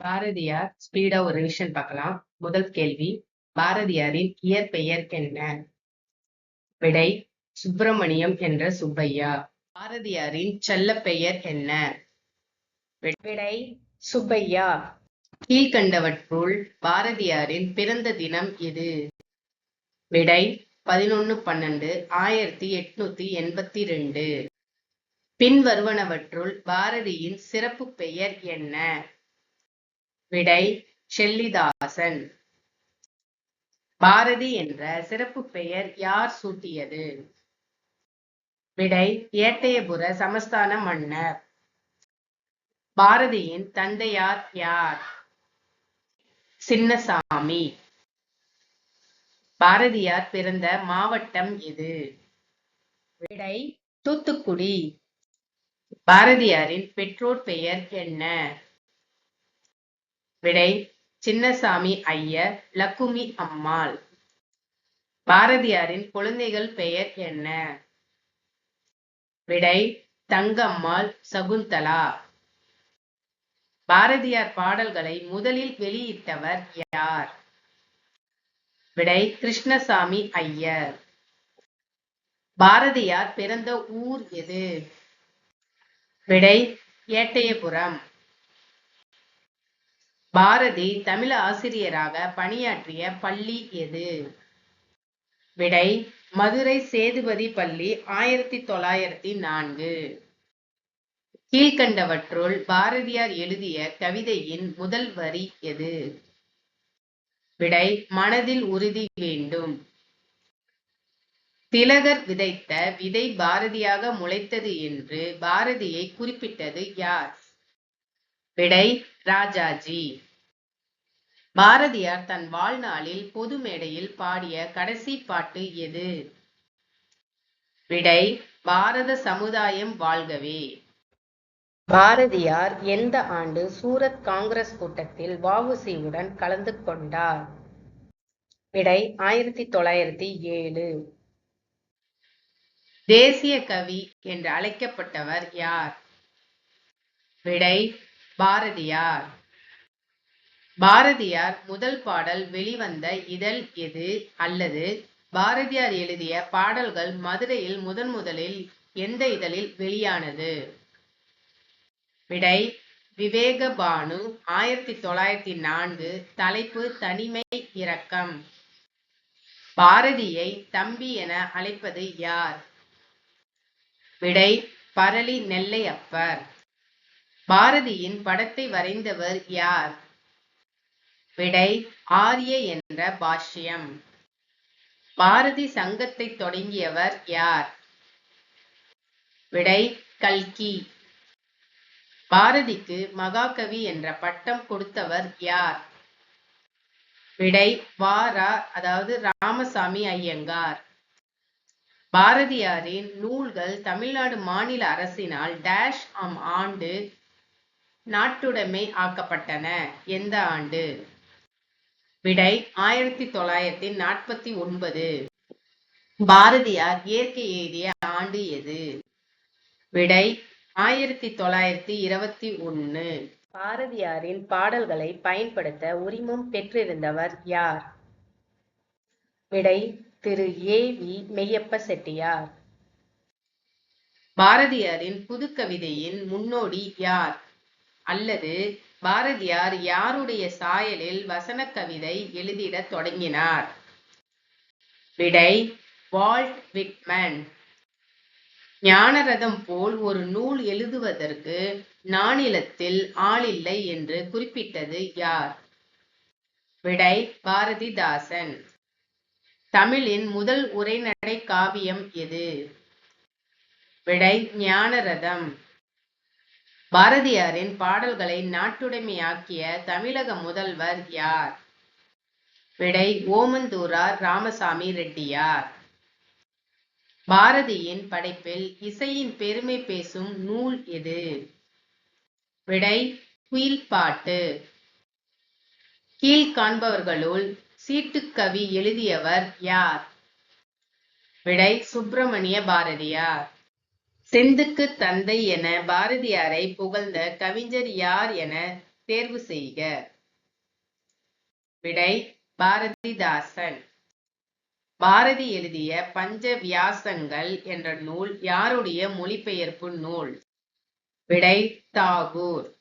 Bharathiyar speedo ஒரு revision பார்க்கலாம். முதல் கேள்வி பாரதியாரின் இயற்பெயர் என்ன? விடை சுப்பிரமணியம் என்ற சுப்பையா. பாரதியாரின் செல்லப் பெயர் என்ன? விடை சுப்பையா. கீழ்கண்டவற்றுள் பாரதியாரின் பிறந்த தினம் எது? விடை பதினொன்னு பன்னெண்டு ஆயிரத்தி எட்நூத்தி எண்பத்தி ரெண்டு பின்வருவனவற்றுள் பாரதியின் சிறப்பு பெயர் என்ன? விடை செல்லிதாசன். பாரதி என்ற சிறப்பு பெயர் யார் சூட்டியது? விடை ஏட்டயபுர சமஸ்தான மன்னர். பாரதியின் தந்தையார் யார்? சின்னசாமி. பாரதியார் பிறந்த மாவட்டம் எது விடை தூத்துக்குடி. பாரதியாரின் பெற்றோர் பெயர் என்ன? விடை சின்னசாமி ஐயர் லக்குமி அம்மாள். பாரதியாரின் குழந்தைகள் பெயர் என்ன? விடை தங்கம்மாள் சகுந்தலா. பாரதியார் பாடல்களை முதலில் வெளியிட்டவர் யார்? விடை கிருஷ்ணசாமி ஐயர். பாரதியார் பிறந்த ஊர் எது? விடை ஏட்டயபுரம். பாரதி தமிழ் ஆசிரியராக பணியாற்றிய பள்ளி எது? விடை மதுரை சேதுபதி பள்ளி ஆயிரத்தி தொள்ளாயிரத்தி நான்கு. கீழ்கண்டவற்றுள் பாரதியார் எழுதிய கவிதையின் முதல் வரி எது? விடை மனதில் உறுதி வேண்டும். திலகர் விதைத்த விதை பாரதியாக முளைத்தது என்று பாரதியை குறிப்பிட்டது யார்? விடை ராஜாஜி. பாரதியார் தன் வாழ்நாளில் பொது மேடையில் பாடிய கடைசி பாட்டு எது? விடை பாரத சமுதாயம் வாழ்கவே. பாரதியார் எந்த ஆண்டு சூரத் காங்கிரஸ் கூட்டத்தில் வஉசியுடன் கலந்து கொண்டார்? விடை ஆயிரத்தி தொள்ளாயிரத்தி ஏழு. தேசிய கவி என்று அழைக்கப்பட்டவர் யார்? விடை பாரதியார். பாரதியார் முதல் பாடல் வெளிவந்த இதழ் எது அல்லது பாரதியார் எழுதிய பாடல்கள் மதுரையில் முதன் முதலில் எந்த இதழில் வெளியானது? விடை விவேக பானு ஆயிரத்தி தொள்ளாயிரத்தி நான்கு தலைப்பு தனிமை இரக்கம். பாரதியை தம்பி என அழைப்பது யார்? விடை பரளி நெல்லை அப்பர் பாரதியின் படத்தை வரைந்தவர் யார்? விடை ஆரிய என்ற பாஷ்யம். பாரதி சங்கத்தை தொடங்கியவர் யார்? விடை கல்கி. பாரதிக்கு மகாகவி என்ற பட்டம் கொடுத்தவர் யார்? விடை வாரா அதாவது ராமசாமி ஐயங்கார். பாரதியாரின் நூல்கள் தமிழ்நாடு மாநில அரசினால் டேஷ் ஆம் ஆண்டு நாட்டுடைமை ஆக்கப்பட்டன. எந்த ஆண்டு? விடை ஆயிரத்தி தொள்ளாயிரத்தி நாற்பத்தி ஒன்பது. பாரதியார் இயற்கை எழுதிய ஆண்டு எது? விடை ஆயிரத்தி தொள்ளாயிரத்தி இருபத்தி ஒன்னு. பாரதியாரின் பாடல்களை பயன்படுத்த உரிமம் பெற்றிருந்தவர் யார்? விடை திரு ஏ வி மெய்யப்ப செட்டியார். பாரதியாரின் புது கவிதையின் முன்னோடி யார்? அல்லது பாரதியார் யாருடைய சாயலில் வசன கவிதை எழுதிட தொடங்கினார்? விடை வால்ட் விட்மன். ஞானரதம் போல் ஒரு நூல் எழுதுவதற்கு நானிலத்தில் ஆளில்லை என்று குறிப்பிட்டது யார்? விடை பாரதிதாசன். தமிழின் முதல் உரைநடை காவியம் எது? விடை ஞானரதம். பாரதியாரின் பாடல்களை நாட்டுடைமையாக்கிய தமிழக முதல்வர் யார்? விடை ஓமந்தூரார் ராமசாமி ரெட்டியார். பாரதியின் படைப்பில் இசையின் பெருமை பேசும் நூல் எது? விடை குயில் பாட்டு கீழ்காண்பவர்களுள் சீட்டுக்கவி எழுதியவர் யார்? விடை சுப்பிரமணிய பாரதியார். செந்துக்கு தந்தை என பாரதியாரை புகழ்ந்த கவிஞர் யார் என தேர்வு செய்க. விடை பாரதிதாசன். பாரதி எழுதிய பஞ்ச வியாசங்கள் என்ற நூல் யாருடைய மொழிபெயர்ப்பு நூல்? விடை தாகூர்.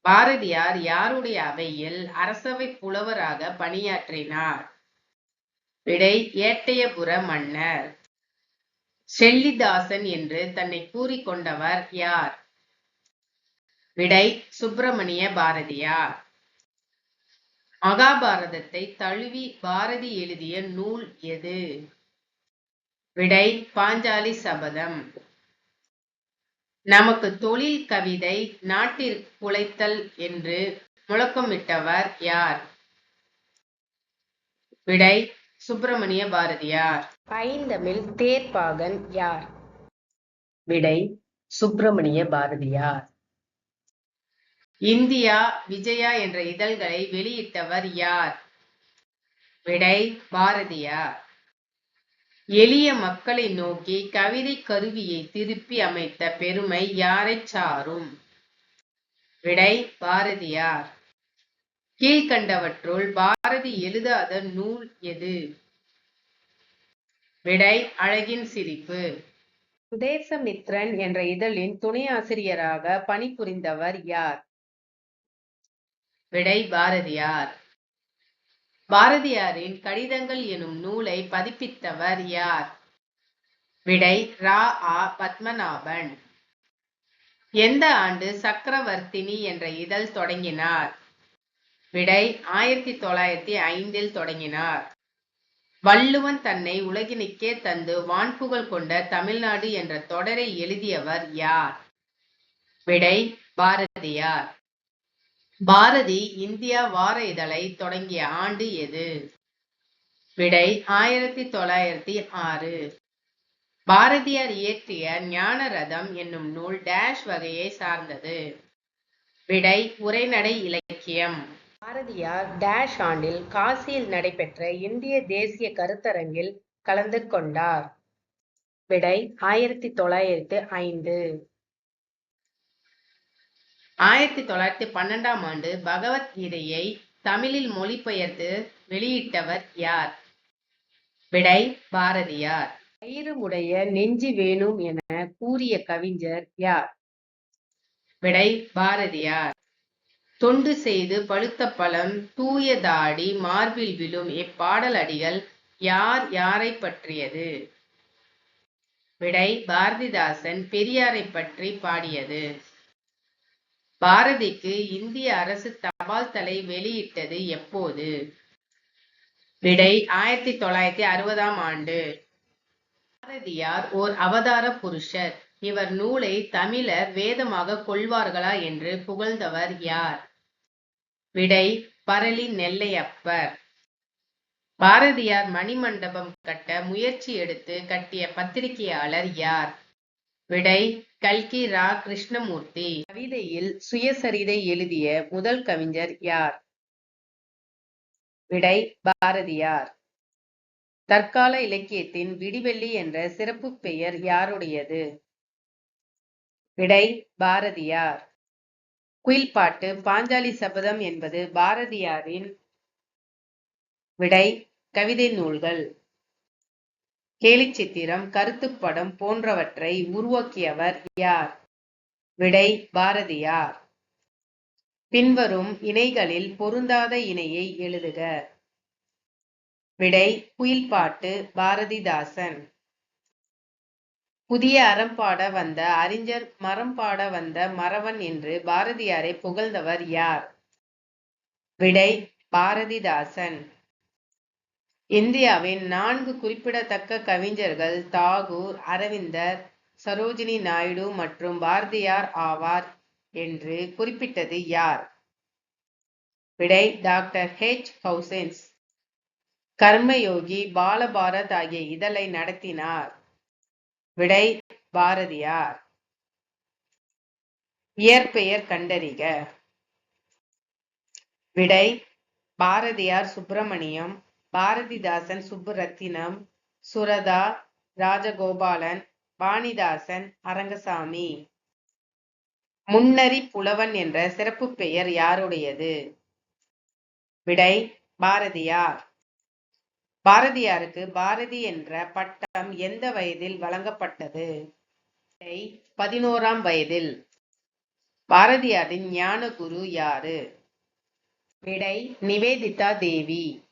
பாரதியார் யாருடைய அவையில் அரசவை புலவராக பணியாற்றினார்? விடை ஏட்டையபுர மன்னர். செல்லிதாசன் என்று தன்னை கூறிக்கொண்டவர் யார்? விடை சுப்பிரமணிய பாரதியார். மகாபாரதத்தை தழுவி பாரதி எழுதிய நூல் எது? விடை பாஞ்சாலி சபதம். நமக்கு தொழில் கவிதை நாட்டிற்கு குலைத்தல் என்று முழக்கமிட்டவர் யார்? விடை சுப்பிரமணிய பாரதியார். ஐந்தமிழ் தேர்ப்பாகன் யார்? விடை சுப்பிரமணிய பாரதியார். இந்தியா விஜயா என்ற இதழ்களை வெளியிட்டவர் யார்? விடை பாரதியார். எளிய மக்களை நோக்கி கவிதை கருவியை திருப்பி அமைத்த பெருமை யாரைச் சாரும்? விடை பாரதியார். கீழ்கண்டவற்றுள் பாரதி எழுதாத நூல் எது? விடை அழகின் சிரிப்பு. சுதேசமித்ரன் என்ற இதழின் துணை ஆசிரியராக பணிபுரிந்தவர் யார்? விடை பாரதியார். பாரதியாரின் கடிதங்கள் எனும் நூலை பதிப்பித்தவர் யார்? விடை ரா. ஆ. பத்மநாபன். எந்த ஆண்டு சக்கரவர்த்தினி என்ற இதழ் தொடங்கினார்? விடை ஆயிரத்தி தொள்ளாயிரத்தி ஐந்தில் தொடங்கினார். வள்ளுவன் தன்னை உலகினுக்கே தந்து வான்புகழ் கொண்ட தமிழ்நாடு என்ற தொடரை எழுதியவர் யார்? விடை பாரதியார். பாரதி இந்தியா வார இதழை தொடங்கிய ஆண்டு எது? விடை ஆயிரத்தி தொள்ளாயிரத்தி ஆறு. பாரதியார் இயற்றிய ஞான ரதம் என்னும் நூல் டேஷ் வகையை சார்ந்தது. விடை உரைநடை இலக்கியம். பாரதியார் டேஷ் ஆண்டில் காசியில் நடைபெற்ற இந்திய தேசிய கருத்தரங்கில் கலந்து கொண்டார். விடை ஆயிரத்தி தொள்ளாயிரத்து ஐந்து. ஆயிரத்தி தொள்ளாயிரத்தி பன்னெண்டாம் ஆண்டு பகவத்கீதையை தமிழில் மொழிபெயர்த்து வெளியிட்டவர் யார்? விடை பாரதியார். உடைய நெஞ்சு வேணும் என கூறிய கவிஞர் யார்? விடை பாரதியார். தொண்டு செய்து பழுத்த பழம் தூய தாடி மார்பில் விழும் இப்பாடல் அடிகள் யார் யாரை பற்றியது? விடை பாரதிதாசன் பெரியாரை பற்றி பாடியது. பாரதிக்கு இந்திய அரசு தபால் தலை வெளியிட்டது எப்போது? விடை ஆயிரத்தி தொள்ளாயிரத்தி அறுபதாம் ஆண்டு. பாரதியார் ஓர் அவதார புருஷர். இவர் நூலை தமிழர் வேதமாக கொள்வார்களா என்று புகழ்ந்தவர் யார்? விடை பரளி நெல்லையப்பர். பாரதியார் மணிமண்டபம் கட்ட முயற்சி எடுத்து கட்டிய பத்திரிகையாளர் யார்? விடை கல்கி ரா கிருஷ்ணமூர்த்தி கவிதையில் சுயசரிதை எழுதிய முதல் கவிஞர் யார்? விடை பாரதியார். தற்கால இலக்கியத்தின் விடிவெள்ளி என்ற சிறப்பு பெயர் யாருடையது? விடை பாரதியார். குயில்பாட்டு பாஞ்சாலி சபதம் என்பது பாரதியாரின் விடை கவிதை நூல்கள். கேலிச்சித்திரம் கருத்துப்படம் போன்றவற்றை உருவாக்கியவர் யார்? விடை பாரதியார். பின்வரும் இணைகளில் பொருந்தாத இணையை எழுதுக. விடை குயில்பாட்டு பாரதிதாசன். புதிய அறம் பாட வந்த அறிஞர் மரம் பாட வந்த மறவன் என்று பாரதியாரை புகழ்ந்தவர் யார்? விடை பாரதிதாசன். இந்தியாவின் நான்கு குறிப்பிடத்தக்க கவிஞர்கள் தாகூர் அரவிந்தர் சரோஜினி நாயுடு மற்றும் பாரதியார் ஆவார் என்று குறிப்பிட்டது யார்? விடை டாக்டர் ஹெச். ஹவுசென்ஸ் கர்மயோகி பாலபாரத் ஆகிய இதழை நடத்தினார். விடை பாரதியார். இயற்பெயர் கண்டறிக. விடை பாரதியார் சுப்பிரமணியம் பாரதிதாசன் சுப்புரத்தினம் சுரதா ராஜகோபாலன் வாணிதாசன் அரங்கசாமி. முன்னறி புலவன் என்ற சிறப்பு பெயர் யாருடையது? விடை பாரதியார். பாரதியாருக்கு பாரதி என்ற பட்டம் எந்த வயதில் வழங்கப்பட்டது? பதினோராம் வயதில். பாரதியாரின் ஞான குரு யாரு? விடை நிவேதிதா தேவி.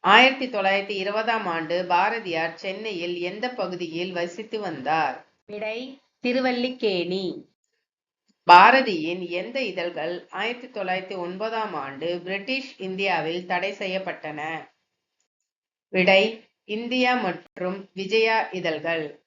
ஆயிரத்தி தொள்ளாயிரத்தி இருபதாம் ஆண்டு பாரதியார் சென்னையில் எந்த பகுதியில் வசித்து வந்தார்? விடை திருவல்லிக்கேணி. பாரதியின் எந்த இதழ்கள் ஆயிரத்தி தொள்ளாயிரத்தி ஒன்பதாம் ஆண்டு பிரிட்டிஷ் இந்தியாவில் தடை செய்யப்பட்டன? விடை இந்தியா மற்றும் விஜயா இதழ்கள்.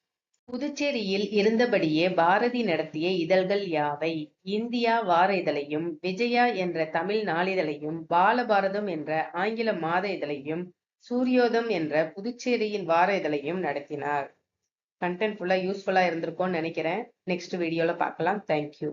புதுச்சேரியில் இருந்தபடியே பாரதி நடத்திய இதழ்கள் யாவை? இந்தியா வார இதழையும் விஜயா என்ற தமிழ் நாளிதழையும் பாலபாரதம் என்ற ஆங்கில மாத இதழையும் சூரியோதம் என்ற புதுச்சேரியின் வார இதழையும் நடத்தினார். கண்டென்ட் ஃபுல்லா யூஸ்ஃபுல்லா இருந்திருக்கும்னு நினைக்கிறேன். நெக்ஸ்ட் வீடியோல பார்க்கலாம். தேங்க்யூ